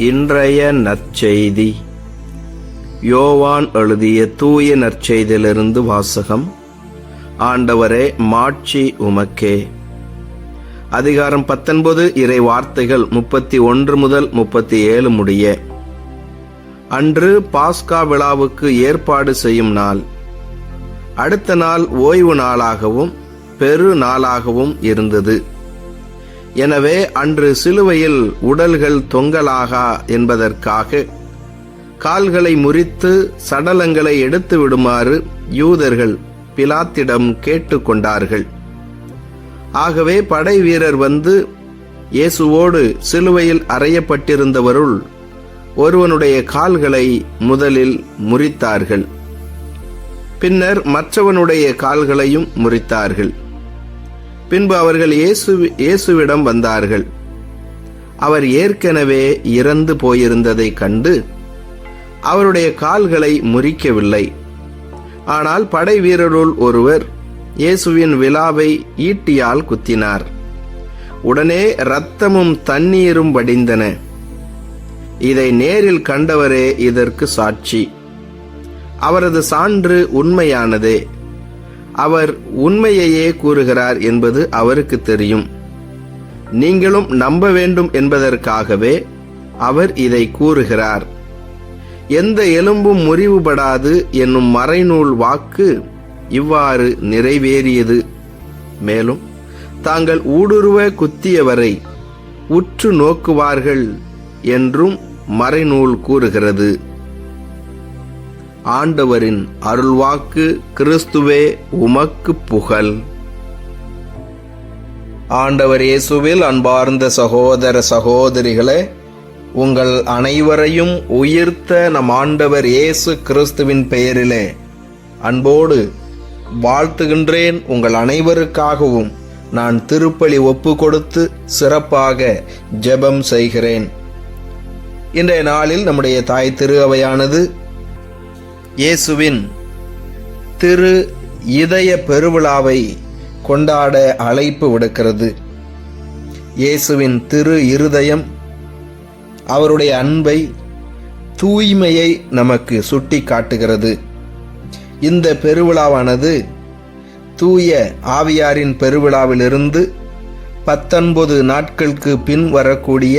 இன்றைய நற்செய்தி. யோவான் எழுதிய தூய நற்செய்தியிலிருந்து வாசகம். ஆண்டவரே மாட்சி உமக்கே. அதிகாரம் பத்தொன்பது இறை வார்த்தைகள் முப்பத்தி ஒன்று முதல் முப்பத்தி ஏழு முடிய. அன்று பாஸ்கா விழாவுக்கு ஏற்பாடு செய்யும் நாள். அடுத்த நாள் ஓய்வு நாளாகவும் பெரு நாளாகவும் இருந்தது. எனவே அன்று சிலுவையில் உடல்கள் தொங்கலாகா என்பதற்காக கால்களை முறித்து சடலங்களை எடுத்து விடுமாறு யூதர்கள் பிலாத்திடம் கேட்டுக்கொண்டார்கள். ஆகவே படை வீரர் வந்து இயேசுவோடு சிலுவையில் அறையப்பட்டிருந்தவருள் ஒருவனுடைய கால்களை முதலில் முறித்தார்கள். பின்னர் மற்றவனுடைய கால்களையும் முறித்தார்கள். பின்பு அவர்கள் இயேசு இயேசுவிடம் வந்தார்கள். அவர் ஏற்கனவே இறந்து போயிருந்ததைக் கண்டு அவருடைய கால்களை முறிக்கவில்லை. ஆனால் படை வீரருள் ஒருவர் இயேசுவின் விழாவை ஈட்டியால் குத்தினார். உடனே இரத்தமும் தண்ணீரும் வடிந்தன. இதை நேரில் கண்டவரே இதற்கு சாட்சி. அவரது சான்று உண்மையானதே. அவர் உண்மையையே கூறுகிறார் என்பது அவருக்கு தெரியும். நீங்களும் நம்ப வேண்டும் என்பதற்காகவே அவர் இதை கூறுகிறார். எந்த எலும்பும் முறிவுபடாது என்னும் மறைநூல் வாக்கு இவ்வாறு நிறைவேறியது. மேலும் தாங்கள் ஊடுருவ குத்தியவரை உற்று நோக்குவார்கள் என்றும் மறைநூல் கூறுகிறது. ஆண்டவரின் அருள்வாக்கு கிறிஸ்துவே உமக்கு புகழ். ஆண்டவர் இயேசுவில் அன்பார்ந்த சகோதர சகோதரிகளே உங்கள் அனைவரையும் உயிர்த்த நம் ஆண்டவர் இயேசு கிறிஸ்துவின் பெயரிலே அன்போடு வாழ்த்துகின்றேன். உங்கள் அனைவருக்காகவும் நான் திருப்பலி ஒப்பு கொடுத்து சிறப்பாக ஜெபம் செய்கிறேன். இன்றைய நாளில் நம்முடைய தாய் திரு அவையானது இயேசுவின் திரு இதய பெருவிழாவை கொண்டாட அழைப்பு விடுக்கிறது. இயேசுவின் திரு இருதயம் அவருடைய அன்பை தூய்மையை நமக்கு சுட்டி காட்டுகிறது இந்த பெருவிழாவானது தூய ஆவியாரின் பெருவிழாவிலிருந்து பத்தொன்பது நாட்களுக்கு பின் வரக்கூடிய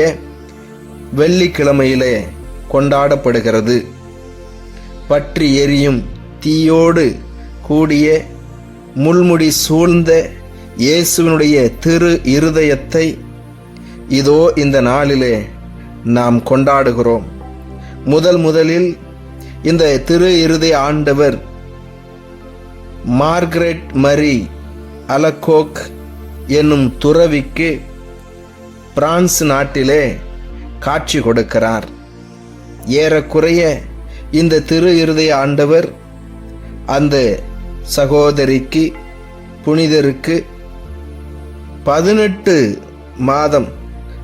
வெள்ளிக்கிழமையிலே கொண்டாடப்படுகிறது. பற்றி எரியும் தீயோடு கூடிய முள்முடி சூழ்ந்த இயேசுவினுடைய திரு இருதயத்தை இதோ இந்த நாளிலே நாம் கொண்டாடுகிறோம். முதல் முதலில் இந்த திரு இருதய ஆண்டவர் மார்கரெட் மரி அலகோக் என்னும் துறவிக்கு பிரான்ஸ் நாட்டிலே காட்சி கொடுக்கிறார். ஏறக்குறைய இந்த திரு இருதய ஆண்டவர் அந்த சகோதரிக்கு புனிதருக்கு பதினெட்டு மாதம்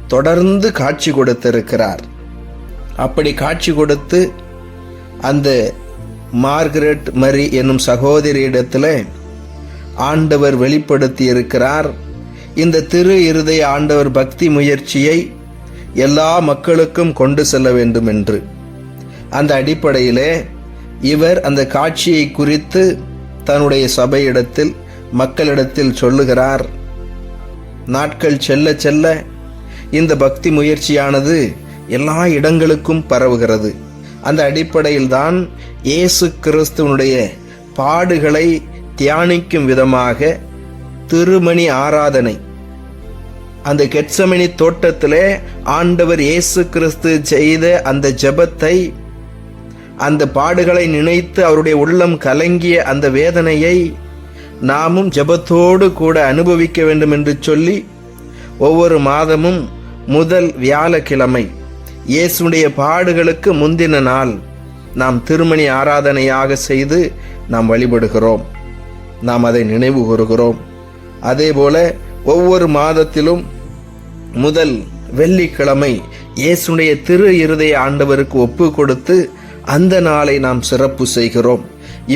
தொடர்ந்து காட்சி கொடுத்திருக்கிறார். அப்படி காட்சி கொடுத்து அந்த மார்கரெட் மரி என்னும் சகோதரியிடத்தில் ஆண்டவர் வெளிப்படுத்தி இருக்கிறார் இந்த திரு இருதய ஆண்டவர் பக்தி முயற்சியை எல்லா மக்களுக்கும் கொண்டு செல்ல வேண்டும் என்று அந்த அடிப்படையிலே இவர் அந்த காட்சியை குறித்து தன்னுடைய சபையிடத்தில் மக்களிடத்தில் சொல்லுகிறார். நாட்கள் செல்ல செல்ல இந்த பக்தி முயற்சியானது எல்லா இடங்களுக்கும் பரவுகிறது. அந்த அடிப்படையில்தான் இயேசு கிறிஸ்துவனுடைய பாடுகளை தியானிக்கும் விதமாக திருமணி ஆராதனை அந்த கெட்சமணி தோட்டத்திலே ஆண்டவர் இயேசு கிறிஸ்து செய்த அந்த ஜெபத்தை அந்த பாடுகளை நினைத்து அவருடைய உள்ளம் கலங்கிய அந்த வேதனையை நாமும் ஜெபத்தோடு கூட அனுபவிக்க வேண்டும் என்று சொல்லி ஒவ்வொரு மாதமும் முதல் வியாழக்கிழமை இயேசுடைய பாடுகளுக்கு முந்தின நாள் நாம் திருமணி ஆராதனையாக செய்து நாம் வழிபடுகிறோம். நாம் அதை நினைவு கூறுகிறோம். அதேபோல ஒவ்வொரு மாதத்திலும் முதல் வெள்ளிக்கிழமை இயேசுடைய திரு இருதய ஆண்டவருக்கு ஒப்பு கொடுத்து அந்த நாளை நாம் சிறப்பு செய்கிறோம்.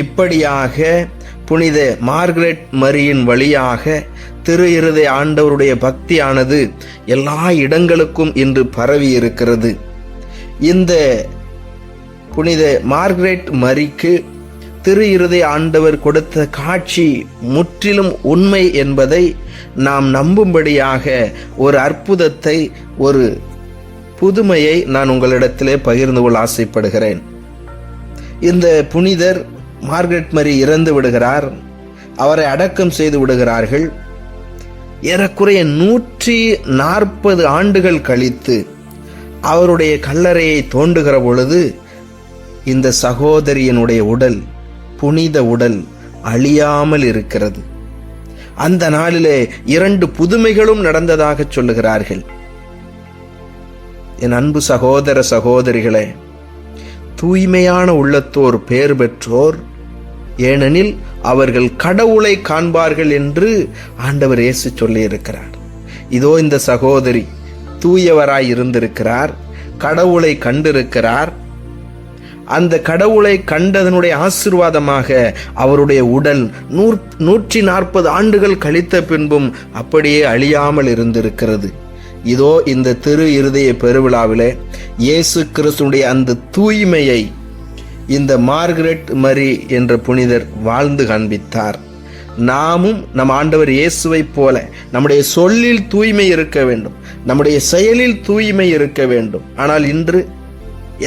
இப்படியாக புனித மார்கரெட் மரியின் வழியாக திரு இருதய ஆண்டவருடைய பக்தியானது எல்லா இடங்களுக்கும் இன்று பரவி இருக்கிறது. இந்த புனித மார்கரெட் மரிக்கு திரு இருதய ஆண்டவர் கொடுத்த காட்சி முற்றிலும் உண்மை என்பதை நாம் நம்பும்படியாக ஒரு அற்புதத்தை ஒரு புதுமையை நான் உங்களிடத்திலே பகிர்ந்து கொள்ள ஆசைப்படுகிறேன். இந்த புனிதர் மார்கரெட் மரி இறந்து விடுகிறார். அவரை அடக்கம் செய்து விடுகிறார்கள். ஏறக்குறைய நூற்றி நாற்பது ஆண்டுகள் கழித்து அவருடைய கல்லறையை தோண்டுகிற பொழுது இந்த சகோதரியனுடைய உடல் புனித உடல் அழியாமல் இருக்கிறது. அந்த நாளிலே இரண்டு புதுமைகளும் நடந்ததாக சொல்லுகிறார்கள். என் அன்பு சகோதர சகோதரிகளே தூய்மையான உள்ளத்தோர் பெயர் பெற்றோர். ஏனெனில் அவர்கள் கடவுளை காண்பார்கள் என்று ஆண்டவர் இயேசு சொல்லியிருக்கிறார். இதோ இந்த சகோதரி தூயவராய் இருந்திருக்கிறார் கடவுளை கண்டிருக்கிறார். அந்த கடவுளை கண்டதனுடைய ஆசிர்வாதமாக அவருடைய உடல் நூற் நூற்றி நாற்பது ஆண்டுகள் கழித்த பின்பும் அப்படியே அழியாமல் இருந்திருக்கிறது. இதோ இந்த திரு இருதய பெருவிழாவிலே இயேசு கிறிஸ்துடைய அந்த தூய்மையை இந்த மார்கரெட் மரி என்ற புனிதர் வாழ்ந்து காண்பித்தார். நாமும் நம் ஆண்டவர் இயேசுவைப் போல நம்முடைய சொல்லில் தூய்மை இருக்க வேண்டும் நம்முடைய செயலில் தூய்மை இருக்க வேண்டும். ஆனால் இன்று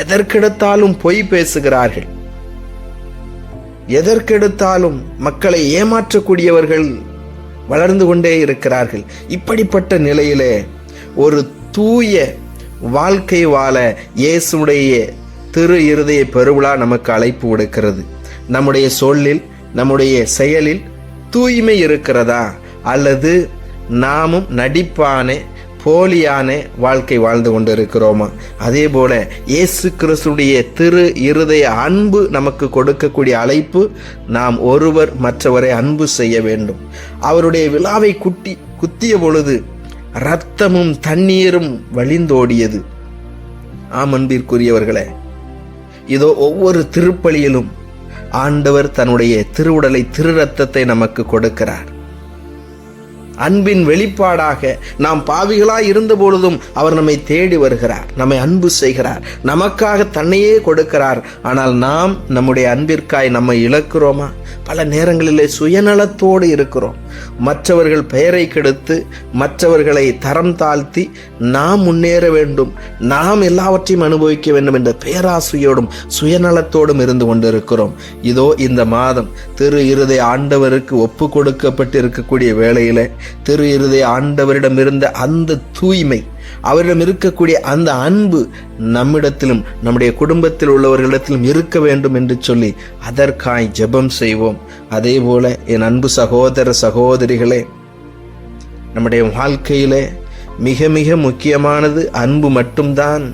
எதற்கெடுத்தாலும் பொய் பேசுகிறார்கள். எதற்கெடுத்தாலும் மக்களை ஏமாற்றக்கூடியவர்கள் வளர்ந்து கொண்டே இருக்கிறார்கள். இப்படிப்பட்ட நிலையிலே ஒரு தூய வாழ்க்கை வாழ இயேசுடைய திரு இருதய பெருவிழா நமக்கு அழைப்பு விடுக்கிறது. நம்முடைய சொல்லில் நம்முடைய செயலில் தூய்மை இருக்கிறதா? அல்லது நாமும் நடிப்பான போலியான வாழ்க்கை வாழ்ந்து கொண்டிருக்கிறோமா? அதே போல இயேசு கிறிஸ்துடைய திரு இருதய அன்பு நமக்கு கொடுக்கக்கூடிய அழைப்பு நாம் ஒருவர் மற்றவரை அன்பு செய்ய வேண்டும். அவருடைய விழாவை குட்டி குத்திய பொழுது ரத்தமும் தண்ணீரும் வழிந்தோடியது. ஆம் அன்பிற்குரியவர்களே இதோ ஒவ்வொரு திருப்பலியிலும் ஆண்டவர் தன்னுடைய திருவுடலை திரு ரத்தத்தை நமக்கு கொடுக்கிறார். அன்பின் வெளிப்பாடாக நாம் பாவிகளாய் இருந்த பொழுதும் அவர் நம்மை தேடி வருகிறார் நம்மை அன்பு செய்கிறார் நமக்காக தன்னையே கொடுக்கிறார். ஆனால் நாம் நம்முடைய அன்பிற்காய் நம்மை இழக்கிறோமா? பல நேரங்களிலே சுயநலத்தோடு இருக்கிறோம். மற்றவர்கள் பெயரை கெடுத்து மற்றவர்களை தரம் தாழ்த்தி நாம் முன்னேற வேண்டும். நாம் எல்லாவற்றையும் அனுபவிக்க வேண்டும் என்ற பேராசையோடும் சுயநலத்தோடும் இருந்து கொண்டிருக்கிறோம். இதோ இந்த மாதம் திரு இருதை ஆண்டவருக்கு ஒப்பு கொடுக்கப்பட்டு இருக்கக்கூடிய வேளையில திரு இருதை ஆண்டவரிடம் இருந்த அந்த தூய்மை அவரிடம் இருக்கக்கூடிய அந்த அன்பு நம்மிடத்திலும் நம்முடைய குடும்பத்தில் உள்ளவர்களிடத்திலும் இருக்க வேண்டும் என்று சொல்லி அதற்காய் ஜெபம் செய்வோம். அதே போல என் அன்பு சகோதர சகோதரிகளே நம்முடைய வாழ்க்கையிலே மிக மிக முக்கியமானது அன்பு மட்டும்தான்.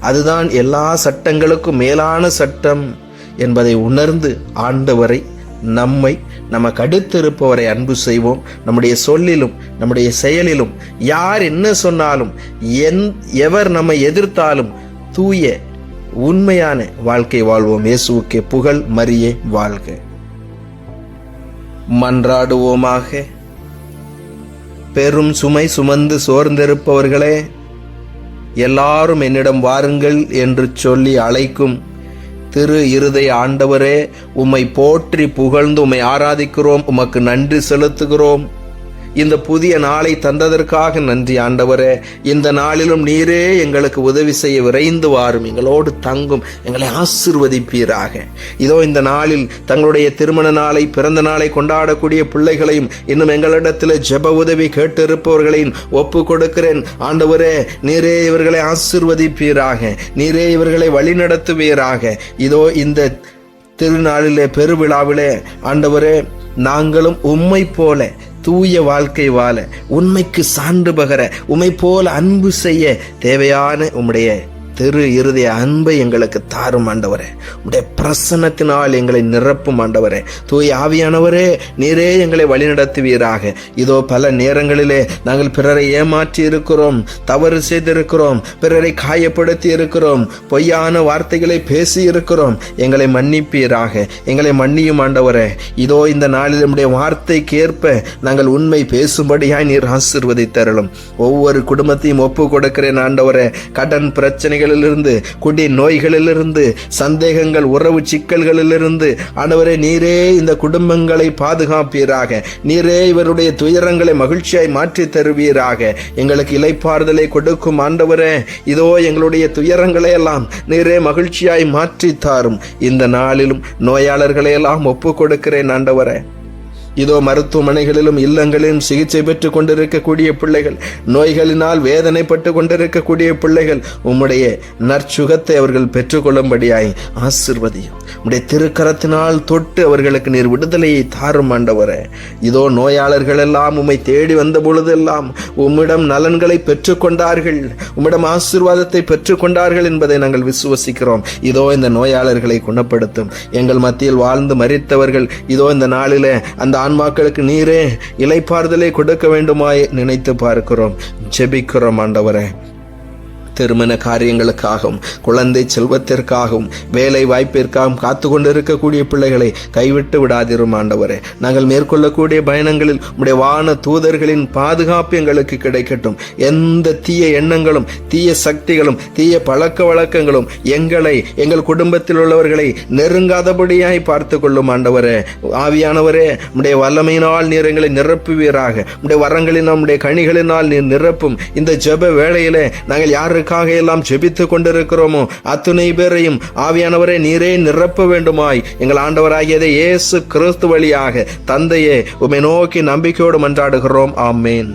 அதுதான் எல்லா சட்டங்களுக்கும் மேலான சட்டம் என்பதை உணர்ந்து ஆண்டவரை நம்மை நமக்கு அடுத்திருப்பவரை அன்பு செய்வோம். நம்முடைய சொல்லிலும் நம்முடைய செயலிலும் யார் என்ன சொன்னாலும் என் எவர் நம்மை எதிர்த்தாலும் தூய உண்மையான வாழ்க்கை வாழ்வோம். இயேசுவுக்கு புகழ் மரியே வாழ்க. மன்றாடுவோமாக. பெரும் சுமை சுமந்து சோர்ந்திருப்பவர்களே எல்லாரும் என்னிடம் வாருங்கள் என்று சொல்லி அழைக்கும் திரு இருதை ஆண்டவரே உம்மை போற்றி புகழ்ந்து உம்மை ஆராதிக்கிறோம் உமக்கு நன்றி செலுத்துகிறோம். இந்த புதிய நாளை தந்ததற்காக நன்றி ஆண்டவரே. இந்த நாளிலும் நீரே எங்களுக்கு உதவி செய்ய விரைந்து வாரும். எங்களோடு தங்கும் எங்களை ஆசிர்வதிப்பீராக. இதோ இந்த நாளில் தங்களுடைய திருமண நாளை பிறந்த நாளை கொண்டாடக்கூடிய பிள்ளைகளையும் இன்னும் எங்களிடத்தில் ஜெப உதவி கேட்டிருப்பவர்களையும் ஒப்பு கொடுக்கிறேன். ஆண்டவரே நீரே இவர்களை ஆசிர்வதிப்பீராக. நீரே இவர்களை வழிநடத்துவீராக. இதோ இந்த திருநாளிலே பெருவிழாவிலே ஆண்டவரே நாங்களும் உம்மை போல தூய வாழ்க்கை வாழ உண்மைக்கு சான்று பகர உமை போல அன்பு செய்ய தேவையான உம்முடைய திரு இருதய அன்பை எங்களுக்கு தாரும் ஆண்டவரே. உடைய பிரசன்னத்தினால் எங்களை நிரப்பும் ஆண்டவரே. தூய் ஆவியானவரே நீரே எங்களை வழிநடத்துவீராக. இதோ பல நேரங்களிலே நாங்கள் பிறரை ஏமாற்றி இருக்கிறோம் தவறு செய்திருக்கிறோம் பிறரை காயப்படுத்தி இருக்கிறோம் பொய்யான வார்த்தைகளை பேசி இருக்கிறோம். எங்களை மன்னிப்பீராக எங்களை மன்னியும் ஆண்டவரே. இதோ இந்த நாளில் நம்முடைய வார்த்தைக்கு ஏற்ப நாங்கள் உண்மை பேசும்படியாய் நீர் ஆசிர்வதித்தருளும். ஒவ்வொரு குடும்பத்தையும் ஒப்பு கொடுக்கிறேன் ஆண்டவரே. கடன் பிரச்சனைகள் பிரச்சனைகளிலிருந்து குடி நோய்களிலிருந்து சந்தேகங்கள் உறவு சிக்கல்களிலிருந்து ஆண்டவரே நீரே இந்த குடும்பங்களை பாதுகாப்பீராக. நீரே இவருடைய துயரங்களை மகிழ்ச்சியாய் மாற்றி தருவீராக. எங்களுக்கு இலைப்பாறுதலை கொடுக்கும் ஆண்டவரே இதோ எங்களுடைய துயரங்களை எல்லாம் நீரே மகிழ்ச்சியாய் மாற்றி தாரும். இந்த நாளிலும் நோயாளர்களை எல்லாம் ஒப்பு கொடுக்கிறேன் ஆண்டவரே. இதோ மருத்துவமனைகளிலும் இல்லங்களிலும் சிகிச்சை பெற்றுக் கொண்டிருக்கக்கூடிய பிள்ளைகள் நோய்களினால் வேதனைப்பட்டு கொண்டிருக்கக்கூடிய பிள்ளைகள் உம்முடைய நற்சுகத்தை அவர்கள் பெற்றுக்கொள்ளும்படியாய் ஆசிர்வதியும். உம்முடைய திருக்கரத்தினால் தொட்டு அவர்களுக்கு நீர் விடுதலையை தாரும் ஆண்டவரே. இதோ நோயாளர்கள் எல்லாம் உம்மை தேடி வந்த பொழுதெல்லாம் உம்மிடம் நலன்களை பெற்றுக்கொண்டார்கள் உம்மிடம் ஆசிர்வாதத்தை பெற்றுக்கொண்டார்கள் என்பதை நாங்கள் விசுவசிக்கிறோம். இதோ இந்த நோயாளர்களை குணப்படுத்தும். எங்கள் மத்தியில் வாழ்ந்து மறித்தவர்கள் இதோ இந்த நாளிலே அந்த ஆன்மாக்களுக்கு நீரே இலைப்பாறுதலை கொடுக்க வேண்டுமாய் நினைத்து பார்க்கிறோம். ஜெபிக்கிறோம் ஆண்டவரே. திருமண காரியங்களுக்காகவும் குழந்தை செல்வத்திற்காகவும் வேலை வாய்ப்பிற்காகவும் காத்து கொண்டிருக்கக்கூடிய பிள்ளைகளை கைவிட்டு விடாதிரும் ஆண்டவரே. நாங்கள் மேற்கொள்ளக்கூடிய பயணங்களில் உடைய வான தூதர்களின் பாதுகாப்பு எங்களுக்கு கிடைக்கட்டும். எந்த தீய எண்ணங்களும் தீய சக்திகளும் தீய பழக்க வழக்கங்களும் எங்களை எங்கள் குடும்பத்தில் உள்ளவர்களை நெருங்காதபடியாய் பார்த்து கொள்ளும் ஆண்டவரே. ஆவியானவரே உடைய வல்லமையினால் நீர் எங்களை நிரப்புவீராக. உடைய வரங்களின் நம்முடைய கனிகளினால் நீர் நிரப்பும் இந்த ஜெப வேளையிலே நாங்கள் யாருக்கு யாருக்காக எல்லாம் ஜெபித்துக் கொண்டிருக்கிறோமோ அத்துணை பேரையும் ஆவியானவரை நீரே நிரப்ப வேண்டுமாய். எங்கள் ஆண்டவராகியதை இயேசு கிறிஸ்து வழியாக தந்தையே உமை நோக்கி நம்பிக்கையோடு மன்றாடுகிறோம் ஆமேன்.